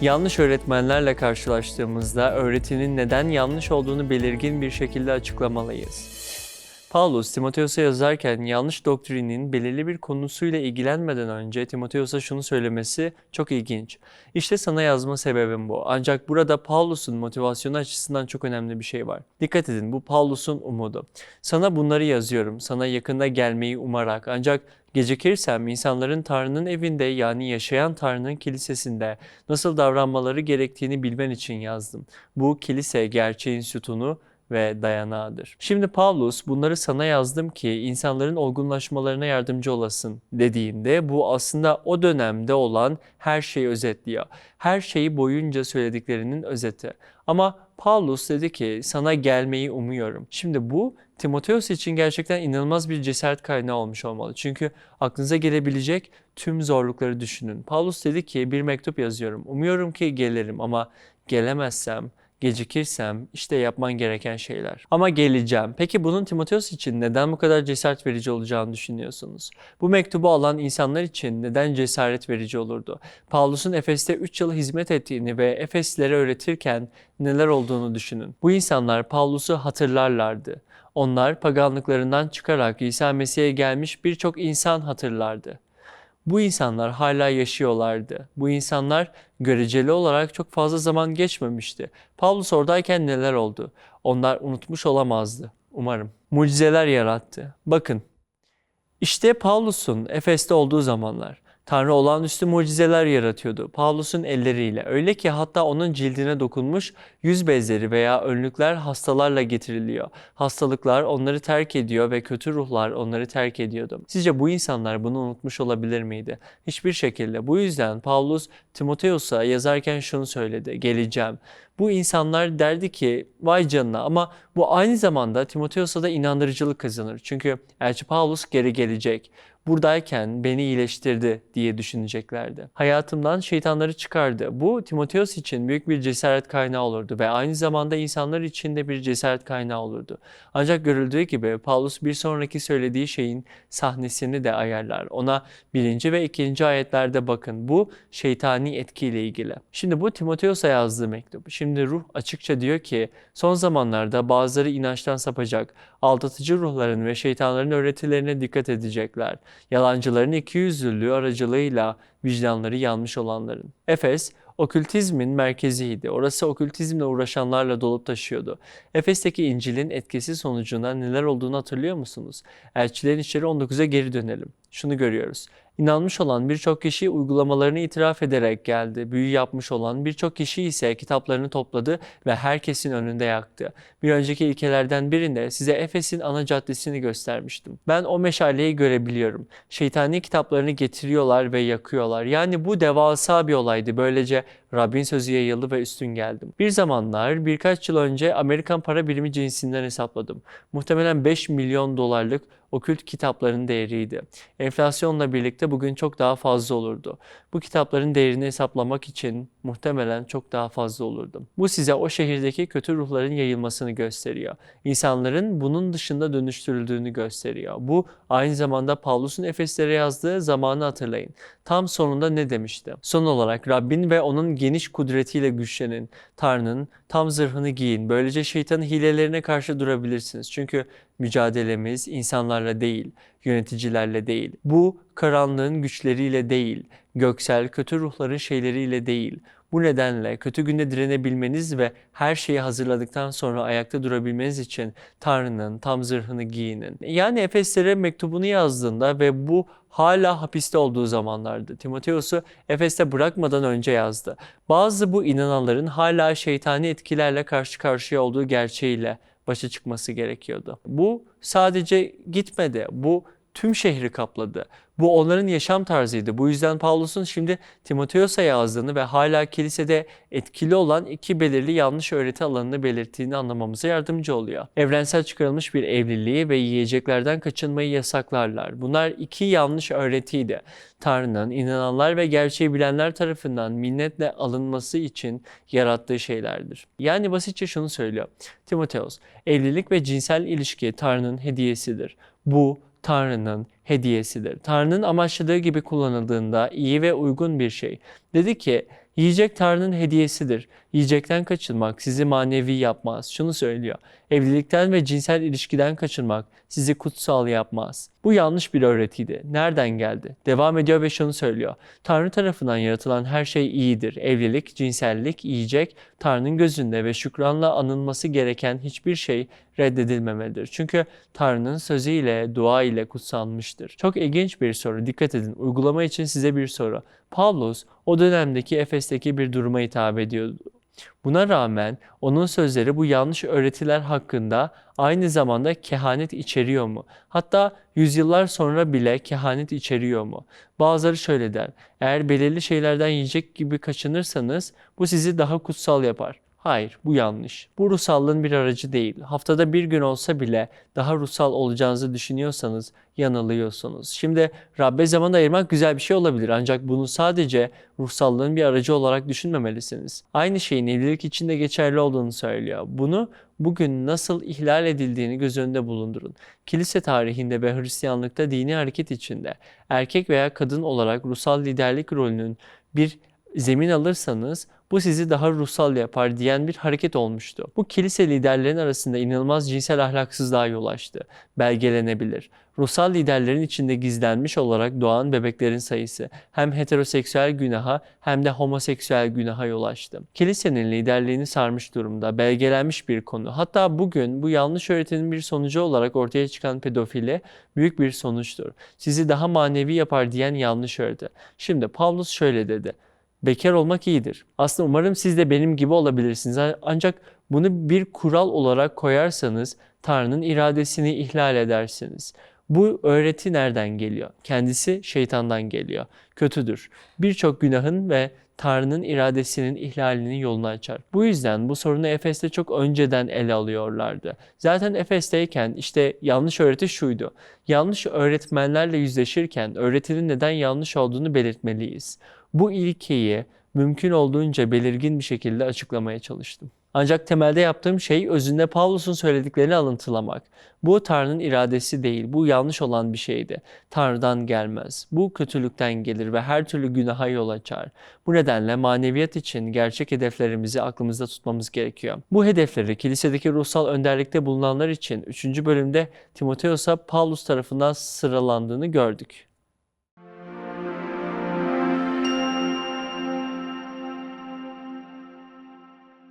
Yanlış öğretmenlerle karşılaştığımızda öğretinin neden yanlış olduğunu belirgin bir şekilde açıklamalıyız. Paulus, Timoteos'a yazarken yanlış doktrinin belirli bir konusuyla ilgilenmeden önce Timoteos'a şunu söylemesi çok ilginç. İşte sana yazma sebebim bu. Ancak burada Paulus'un motivasyonu açısından çok önemli bir şey var. Dikkat edin bu Paulus'un umudu. Sana bunları yazıyorum, sana yakında gelmeyi umarak ancak gecikirsem insanların Tanrı'nın evinde yani yaşayan Tanrı'nın kilisesinde nasıl davranmaları gerektiğini bilmen için yazdım. Bu kilise gerçeğin sütunu ve dayanağıdır. Şimdi Paulus bunları sana yazdım ki insanların olgunlaşmalarına yardımcı olasın dediğinde bu aslında o dönemde olan her şeyi özetliyor. Her şeyi boyunca söylediklerinin özeti. Ama Paulus dedi ki sana gelmeyi umuyorum. Şimdi bu Timoteos için gerçekten inanılmaz bir cesaret kaynağı olmuş olmalı. Çünkü aklınıza gelebilecek tüm zorlukları düşünün. Paulus dedi ki bir mektup yazıyorum. Umuyorum ki gelirim ama gelemezsem gecikirsem işte yapman gereken şeyler. Ama geleceğim. Peki bunun Timoteos için neden bu kadar cesaret verici olacağını düşünüyorsunuz? Bu mektubu alan insanlar için neden cesaret verici olurdu? Paulus'un Efes'te 3 yıl hizmet ettiğini ve Efeslilere öğretirken neler olduğunu düşünün. Bu insanlar Paulus'u hatırlarlardı. Onlar paganlıklarından çıkarak İsa Mesih'e gelmiş birçok insan hatırlardı. Bu insanlar hala yaşıyorlardı. Bu insanlar göreceli olarak çok fazla zaman geçmemişti. Pavlus oradayken neler oldu? Onlar unutmuş olamazdı. Umarım. Mucizeler yarattı. Bakın. İşte Pavlus'un Efes'te olduğu zamanlar. Tanrı olağanüstü mucizeler yaratıyordu. Pavlus'un elleriyle. Öyle ki hatta onun cildine dokunmuş yüz bezleri veya önlükler hastalarla getiriliyor. Hastalıklar onları terk ediyor ve kötü ruhlar onları terk ediyordu. Sizce bu insanlar bunu unutmuş olabilir miydi? Hiçbir şekilde. Bu yüzden Pavlus Timoteos'a yazarken şunu söyledi. Geleceğim. Bu insanlar derdi ki vay canına ama bu aynı zamanda Timoteos'a da inandırıcılık kazanır. Çünkü Elçi Paulus geri gelecek buradayken beni iyileştirdi diye düşüneceklerdi. Hayatımdan şeytanları çıkardı. Bu Timoteos için büyük bir cesaret kaynağı olurdu ve aynı zamanda insanlar için de bir cesaret kaynağı olurdu. Ancak görüldüğü gibi Paulus bir sonraki söylediği şeyin sahnesini de ayarlar. Ona birinci ve ikinci ayetlerde bakın. Bu şeytani etkiyle ilgili. Şimdi bu Timoteos'a yazdığı mektup. Şimdi ruh açıkça diyor ki son zamanlarda bazıları inançtan sapacak, aldatıcı ruhların ve şeytanların öğretilerine dikkat edecekler. Yalancıların ikiyüzlülüğü aracılığıyla vicdanları yanmış olanların. Efes, okültizmin merkeziydi. Orası okültizmle uğraşanlarla dolup taşıyordu. Efes'teki İncil'in etkisi sonucunda neler olduğunu hatırlıyor musunuz? Elçilerin içeri 19'a geri dönelim. Şunu görüyoruz. İnanmış olan birçok kişi uygulamalarını itiraf ederek geldi. Büyü yapmış olan birçok kişi ise kitaplarını topladı ve herkesin önünde yaktı. Bir önceki ilkelerden birinde size Efes'in ana caddesini göstermiştim. Ben o meşaleyi görebiliyorum. Şeytani kitaplarını getiriyorlar ve yakıyorlar. Yani bu devasa bir olaydı. Böylece Rabbin sözü yayıldı ve üstün geldim. Bir zamanlar birkaç yıl önce Amerikan para birimi cinsinden hesapladım. Muhtemelen 5 milyon dolarlık okült kitapların değeriydi. Enflasyonla birlikte bugün çok daha fazla olurdu. Bu kitapların değerini hesaplamak için muhtemelen çok daha fazla olurdu. Bu size o şehirdeki kötü ruhların yayılmasını gösteriyor. İnsanların bunun dışında dönüştürüldüğünü gösteriyor. Bu aynı zamanda Pavlus'un Efeslere yazdığı zamanı hatırlayın. Tam sonunda ne demişti? Son olarak Rabbin ve onun geniş kudretiyle güçlenin. Tanrı'nın tam zırhını giyin. Böylece şeytanın hilelerine karşı durabilirsiniz. Çünkü mücadelemiz insanlarla değil, yöneticilerle değil. Bu karanlığın güçleriyle değil, göksel kötü ruhların şeyleriyle değil. Bu nedenle kötü günde direnebilmeniz ve her şeyi hazırladıktan sonra ayakta durabilmeniz için Tanrı'nın tam zırhını giyinin. Yani Efeslere mektubunu yazdığında ve bu hala hapiste olduğu zamanlardı. Timoteos'u Efes'te bırakmadan önce yazdı. Bazı bu inananların hala şeytani etkilerle karşı karşıya olduğu gerçeğiyle başa çıkması gerekiyordu. Bu sadece gitmedi. Bu tüm şehri kapladı. Bu onların yaşam tarzıydı. Bu yüzden Pavlus'un şimdi Timoteos'a yazdığını ve hala kilisede etkili olan iki belirli yanlış öğreti alanını belirttiğini anlamamıza yardımcı oluyor. Evrensel çıkarılmış bir evliliği ve yiyeceklerden kaçınmayı yasaklarlar. Bunlar iki yanlış öğretiydi. Tanrı'nın inananlar ve gerçeği bilenler tarafından minnetle alınması için yarattığı şeylerdir. Yani basitçe şunu söylüyor. Timoteos, evlilik ve cinsel ilişki Tanrı'nın hediyesidir. Bu Tanrı'nın hediyesidir. Tanrı'nın amaçladığı gibi kullanıldığında iyi ve uygun bir şey. Dedi ki Yiyecek Tanrı'nın hediyesidir. Yiyecekten kaçınmak sizi manevi yapmaz. Şunu söylüyor. Evlilikten ve cinsel ilişkiden kaçınmak sizi kutsal yapmaz. Bu yanlış bir öğretiydi. Nereden geldi? Devam ediyor ve şunu söylüyor. Tanrı tarafından yaratılan her şey iyidir. Evlilik, cinsellik, yiyecek, Tanrı'nın gözünde ve şükranla anılması gereken hiçbir şey reddedilmemelidir. Çünkü Tanrı'nın sözüyle, dua ile kutsanmıştır. Çok ilginç bir soru. Dikkat edin. Uygulama için size bir soru. Pavlus o dönemdeki Efes'teki bir duruma hitap ediyordu. Buna rağmen onun sözleri bu yanlış öğretiler hakkında aynı zamanda kehanet içeriyor mu? Hatta yüzyıllar sonra bile kehanet içeriyor mu? Bazıları şöyle der. Eğer belirli şeylerden yiyecek gibi kaçınırsanız bu sizi daha kutsal yapar. Hayır, bu yanlış. Bu ruhsallığın bir aracı değil. Haftada bir gün olsa bile daha ruhsal olacağınızı düşünüyorsanız yanılıyorsunuz. Şimdi Rabbe zaman ayırmak güzel bir şey olabilir ancak bunu sadece ruhsallığın bir aracı olarak düşünmemelisiniz. Aynı şeyin evlilik için de geçerli olduğunu söylüyor. Bunu bugün nasıl ihlal edildiğini göz önünde bulundurun. Kilise tarihinde ve Hristiyanlıkta dini hareket içinde erkek veya kadın olarak ruhsal liderlik rolünün bir zemin alırsanız bu sizi daha ruhsal yapar diyen bir hareket olmuştu. Bu kilise liderlerin arasında inanılmaz cinsel ahlaksızlığa yol açtı. Belgelenebilir. Ruhsal liderlerin içinde gizlenmiş olarak doğan bebeklerin sayısı hem heteroseksüel günaha hem de homoseksüel günaha yol açtı. Kilisenin liderliğini sarmış durumda, belgelenmiş bir konu. Hatta bugün bu yanlış öğretinin bir sonucu olarak ortaya çıkan pedofili büyük bir sonuçtur. Sizi daha manevi yapar diyen yanlış öğreti. Şimdi Pavlus şöyle dedi. Bekar olmak iyidir. Aslında umarım siz de benim gibi olabilirsiniz. Ancak bunu bir kural olarak koyarsanız Tanrı'nın iradesini ihlal edersiniz. Bu öğreti nereden geliyor? Kendisi şeytandan geliyor. Kötüdür. Birçok günahın ve Tanrı'nın iradesinin ihlalinin yolunu açar. Bu yüzden bu sorunu Efes'te çok önceden ele alıyorlardı. Zaten Efes'teyken işte yanlış öğreti şuydu. Yanlış öğretmenlerle yüzleşirken öğretinin neden yanlış olduğunu belirtmeliyiz. Bu ilkeyi mümkün olduğunca belirgin bir şekilde açıklamaya çalıştım. Ancak temelde yaptığım şey özünde Pavlus'un söylediklerini alıntılamak. Bu Tanrı'nın iradesi değil, bu yanlış olan bir şeydi. Tanrı'dan gelmez. Bu kötülükten gelir ve her türlü günaha yol açar. Bu nedenle maneviyat için gerçek hedeflerimizi aklımızda tutmamız gerekiyor. Bu hedefleri kilisedeki ruhsal önderlikte bulunanlar için 3. bölümde Timoteos'a Pavlus tarafından sıralandığını gördük.